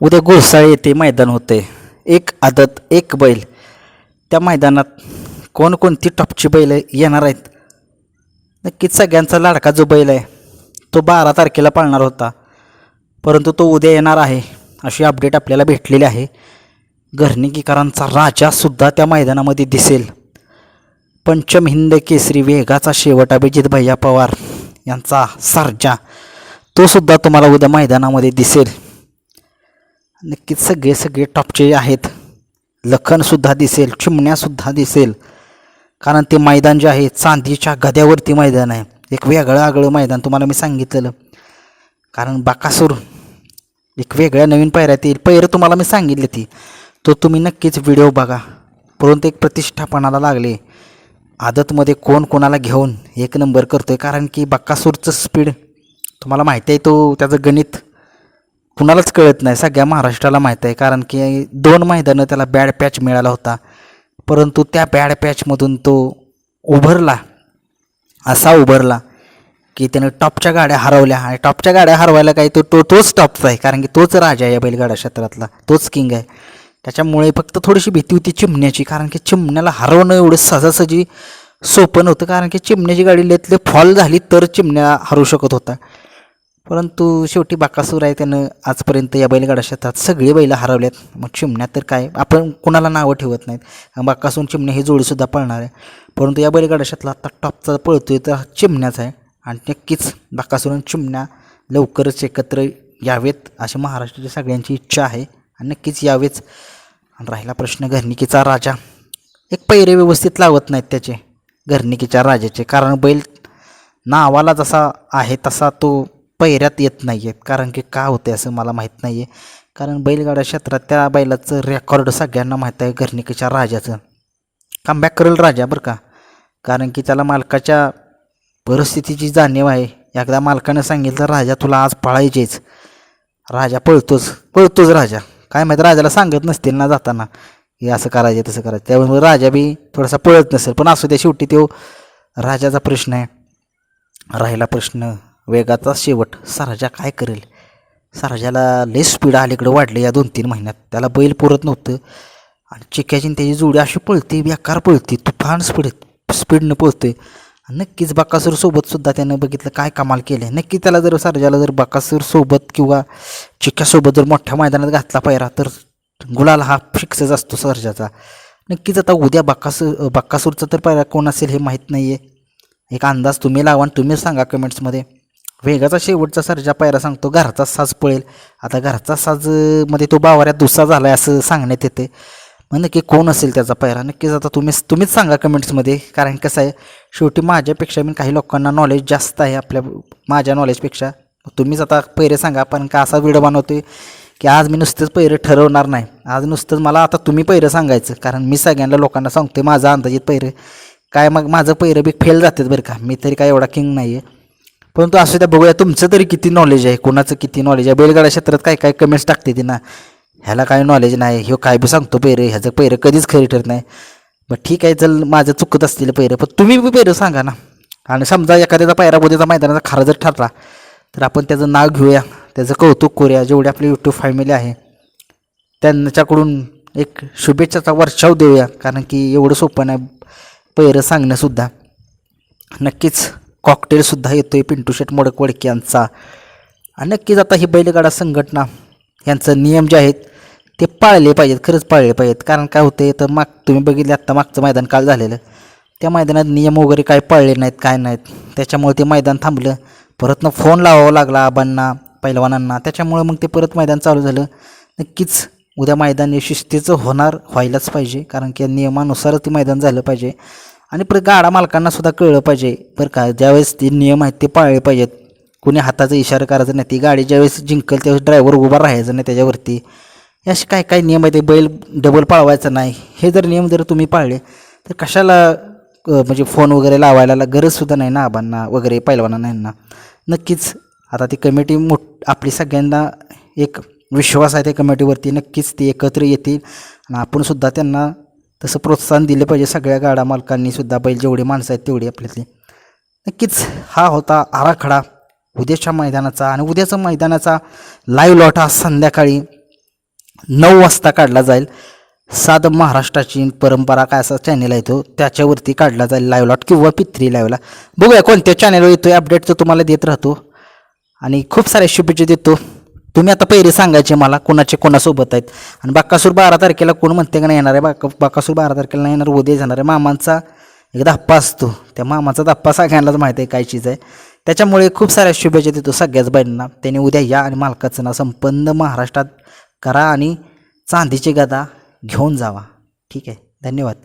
उद्या गुरसाळ येथे मैदान होते. एक आदत एक बैल. त्या मैदानात कोणकोणती टॉपची बैल येणार आहेत? नक्कीच सगळ्यांचा लाडका जो बैल आहे तो बारा तारखेला पाळणार होता. परंतु तो उद्या येणार आहे अशी अपडेट आपल्याला भेटलेली आहे. घरनिकीकरांचा राजासुद्धा त्या मैदानामध्ये दिसेल. पंचम हिंद केसरी वेगाचा शेवट अभिजित भैया पवार यांचा सारजा. तो सुद्धा तुम्हाला उद्या मैदानामध्ये दिसेल. नक्कीच सगळे सगळे टॉपचे आहेत. लखनसुद्धा दिसेल चिमण्यासुद्धा दिसेल. कारण ते मैदान जे आहे चांदीच्या गद्यावरती मैदान आहे. एक वेगळं आगळं मैदान तुम्हाला मी सांगितलेलं. कारण बाकासूर एक वेगळ्या नवीन पायऱ्यात येईल. पैरं तुम्हाला मी सांगितली ती. तो तुम्ही नक्कीच व्हिडिओ बघा. परंतु एक प्रतिष्ठापनाला लागले. आदतमध्ये कोण कोणाला घेऊन एक नंबर करतो आहे कारण की बक्कासूरचं स्पीड तुम्हाला माहिती आहे तो त्याचं गणित कुणालाच कळत नाही. सगळ्या महाराष्ट्राला माहीत आहे. कारण की दोन मैदानं त्याला बॅड पॅच मिळाला होता. परंतु त्या बॅड पॅचमधून तो उभरला. असा उभरला की त्याने टॉपच्या गाड्या हरवल्या. आणि टॉपच्या गाड्या हरवायला काही तो तो तोच टॉपचा आहे. कारण की तोच राजा आहे या बैलगाडा क्षेत्रातला. तोच किंग आहे. त्याच्यामुळे फक्त थोडीशी भीती होती चिमण्याची. कारण की चिमण्याला हरवणं एवढं सहजासहजी सोपं नव्हतं. कारण की चिमण्याची गाडी लेतले फॉल झाली तर चिमण्या हरू शकत होता. परंतु शेवटी बाकासूर आहे त्यानं आजपर्यंत या बैलगाडा शेतात सगळी बैलं हरवल्यात. मग चिमण्या तर काय? आपण कुणाला नावं ठेवत नाहीत. बाकासून चिमण्या ही जोडीसुद्धा पळणार आहे. परंतु या बैलगाडा शेतला आता टॉपचा पळतो आहे तर चिमण्याचा चिमण्याच आहे. आणि नक्कीच बाकासूर आणि चिमण्या लवकरच एकत्र यावेत अशी महाराष्ट्राची सगळ्यांची इच्छा आहे. आणि नक्कीच यावेच. आणि राहिला प्रश्न घरनिकीचा राजा. एक पैरे व्यवस्थित लावत नाहीत त्याचे. घरनिकीच्या राजाचे. कारण बैल नावाला जसा आहे तसा तो पैऱ्यात येत नाही आहेत कारण की का होते असं मला माहीत नाही आहे कारण बैलगाडा क्षेत्रात त्या बैलाचं रेकॉर्ड सगळ्यांना माहीत आहे घरनिकीच्या राजाचं. कमबॅक करेल राजा बरं का. कारण की त्याला मालकाच्या परिस्थितीची जाणीव आहे. एकदा मालकानं सांगितलं राजा तुला आज पळायचेच. राजा पळतोच. पळतोच राजा. काय माहीत राजाला सांगत नसतील ना जाताना. हे असं करायचं तसं करायचं. त्यामुळे राजा बी थोडासा पळत नसेल. पण असू द्या शेवटी तो राजाचा प्रश्न आहे. राहिला प्रश्न. वेगाचा शेवट सरजा काय करेल? सरजाला लय स्पीड अलीकडे वाढले या दोन तीन महिन्यात. त्याला बैल पुरत नव्हतं. आणि चिक्याची त्याची जोडी अशी पळते बेकार पळते तुफान स्पीड स्पीडनं पळते नक्कीच बकासूर त्यानं बघितलं काय कमाल केलं आहे नक्की त्याला जर सरजाला जर बकासूर सोबत किंवा चिक्यासोबत जर मोठ्या मैदानात घातला पायरा तर गुलाल हा फिक्सच असतो सरजाचा. नक्कीच आता उद्या बक्कासूर बक्कासूरचा तर पायरा कोण असेल हे माहीत नाही आहे एक अंदाज तुम्ही लावा आणि तुम्हीच सांगा कमेंट्समध्ये वेगाचा शेवटचा सर्जा पायरा सांगतो घरचा साज पळेल. आता घरचा साजमध्ये तो बावाऱ्यात दुसरा झाला आहे असं सांगण्यात येते मग नक्की कोण असेल त्याचा पायरा? नक्कीच आता तुम्हीच तुम्हीच सांगा कमेंट्समध्ये. कारण कसं आहे शेवटी माझ्यापेक्षा मी काही लोकांना नॉलेज जास्त आहे आपल्या माझ्या नॉलेजपेक्षा तुम्हीच आता पैरे सांगा पण का असा व्हिडिओ आहे की आज मी नुसतंच पैरे ठरवणार नाही. आज नुसतंच मला आता तुम्ही पैरं सांगायचं. कारण मी सगळ्यांना लोकांना सांगतो आहे माझा अंदाजित पैरे. काय मग माझं पैरं बी फेल जातात बरं का? मी तरी काय एवढा किंग नाही आहे परंतु असं त्या बघूया तुमचं तरी किती नॉलेज आहे? कोणाचं किती नॉलेज आहे? बैलगाडा क्षेत्रात काय काय कमेंट्स टाकते ती ना? ह्याला काय नॉलेज नाही ह्यो काय बी सांगतो पैरं ह्याचं पैरं कधीच खरी ठरत नाही. मग ठीक आहे चल माझं चुकत असतील पैरं पण तुम्ही बी पैरं सांगा ना. आणि समजा एखाद्याचा पायरा बुद्याचा मैदानाचा खरा जर ठरला तर आपण त्याचं नाव घेऊया त्याचं कौतुक करूया. जेवढी आपली यूट्यूब फॅमिली आहे त्यांच्याकडून एक शुभेच्छाचा वर्षाव देऊया कारण की एवढं सोपं नाही पैरं सांगणंसुद्धा नक्कीच कॉकटेलसुद्धा येतो आहे पिंटू शेट मोडकवडके यांचा. आणि नक्कीच आता ही बैलगाडा संघटना यांचं नियम जे आहेत ते पाळले पाहिजेत खरंच पाळले पाहिजेत. कारण काय होते तर माग तुम्ही बघितले आत्ता मागचं मैदान काल झालेलं. त्या मैदानात नियम वगैरे काय पाळले नाहीत काय नाहीत. त्याच्यामुळे ते मैदान थांबलं. परत ना फोन लावावा लागला आबांना पैलवानांना. त्याच्यामुळे मग ते परत मैदान चालू झालं. नक्कीच उद्या मैदान यशस्वीचं शिस्तीचं होणार व्हायलाच पाहिजे. कारण की नियमानुसारच ते मैदान झालं पाहिजे. आणि परत गाडा मालकांना सुद्धा कळलं पाहिजे. बरं का ज्यावेळेस ते नियम आहेत ते पाळले पाहिजेत. कुणी हाताचा इशारा करायचा नाही ती गाडी ज्यावेळेस जिंकल त्यावेळेस ड्रायव्हर उभा राहायचं नाही त्याच्यावरती. असे काय काय नियम आहेत? ते बैल डबल पाळवायचा नाही. हे जर नियम जर तुम्ही पाळले तर कशाला म्हणजे फोन वगैरे लावायला गरजसुद्धा नाही ना आबांना वगैरे पाहिलं नाही ना. नक्कीच आता ती कमिटी मोठ आपली सगळ्यांना एक विश्वास आहे त्या कमिटीवरती नक्कीच ती एकत्र येतील आणि आपणसुद्धा त्यांना तसं प्रोत्साहन दिलं पाहिजे सगळ्या गाडा मालकांनीसुद्धा बैल जेवढी माणसं आहेत तेवढी आपल्यातली. नक्कीच हा होता आराखडा. उद्याच्या मैदानाचा आणि उद्याचा मैदानाचा लाईव्ह लॉट हा संध्याकाळी नऊ वाजता काढला जाईल. साध महाराष्ट्राची परंपरा काय असा चॅनल आहे तो त्याच्यावरती काढला जाईल लाईव्ह लॉट किंवा पित्री लाईव्हला बघूया कोणत्या चॅनलवर येतो अपडेट तर तुम्हाला देत राहतो. आणि खूप साऱ्या शुभेच्छा देतो. तुम्ही आता पहिरे सांगायचे मला कोणाचे कोणासोबत आहेत. आणि बाकासूर बारा तारखेला कोण म्हणते का नाही येणार आहे? बाका बाकासूर बारा तारखेला नाही येणार उद्या जाणार आहे. मामांचा एक धप्पा असतो. त्या मामाचा धप्पा सगळ्यांनाच माहीत आहे काय चीज आहे. त्याच्यामुळे खूप साऱ्या शुभेच्छा देतो सगळ्याच बाईंना त्यांनी उद्या या आणि मालकाचं नाव संपन्न महाराष्ट्रात करा आणि चांदीची गदा घेऊन जावा. ठीक आहे. धन्यवाद.